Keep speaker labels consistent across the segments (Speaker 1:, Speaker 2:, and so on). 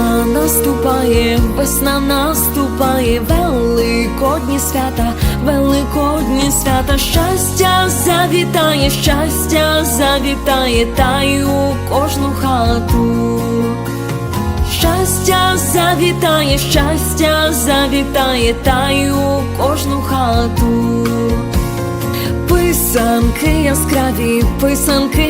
Speaker 1: Наступає, весна наступає, великодні свята, великодні свята, щастя завітає, щастя завітає, та й у кожну хату. Щастя завітає, щастя завітає, та й у кожну хату. Писанки яскраві, писанки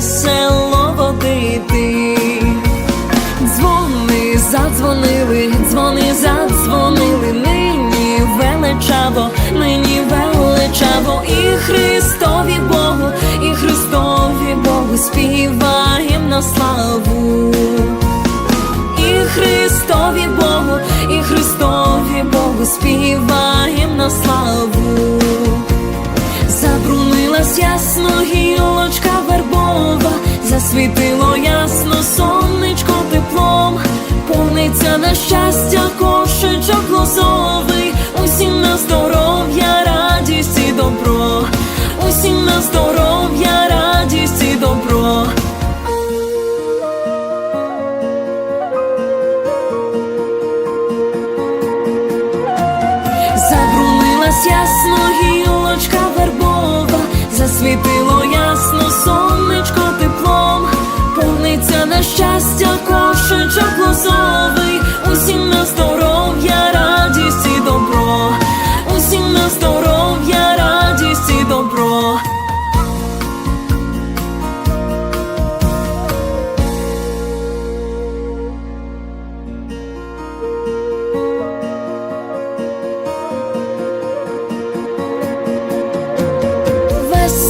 Speaker 1: весело водити. Дзвони задзвонили, дзвони задзвонили, нині величаво, нині величаво, і Христові Богу, і Христові Богу співаєм на славу. І Христові Богу, і Христові Богу співаєм на славу. Забрунилась ясно засвітило ясно сонечко теплом, повниться на щастя кошечок лозовий, усім на здоров'я, радість і добро, усім на здоров'я, щастя кошечок лозовий,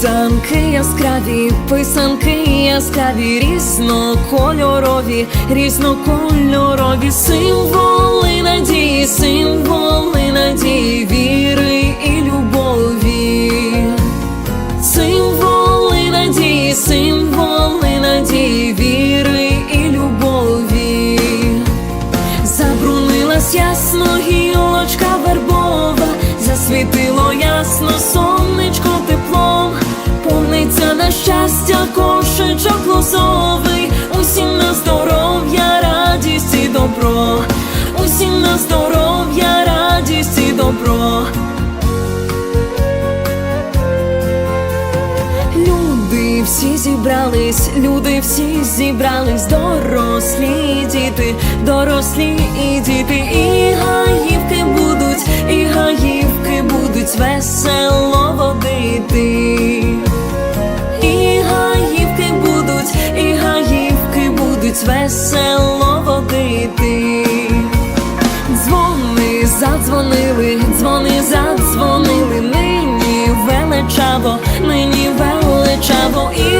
Speaker 1: Писанки яскраві, писанки яскраві, різнокольорові, різнокольорові, Люди всі зібрались, люди всі зібрались, дорослі діти, дорослі і діти, і гаївки будуть, і гаївки будуть весело водити. І гаївки будуть, і гаївки будуть весело водити. Дзвони задзвонили, дзвони задзвонили, нині величаво, величаво, і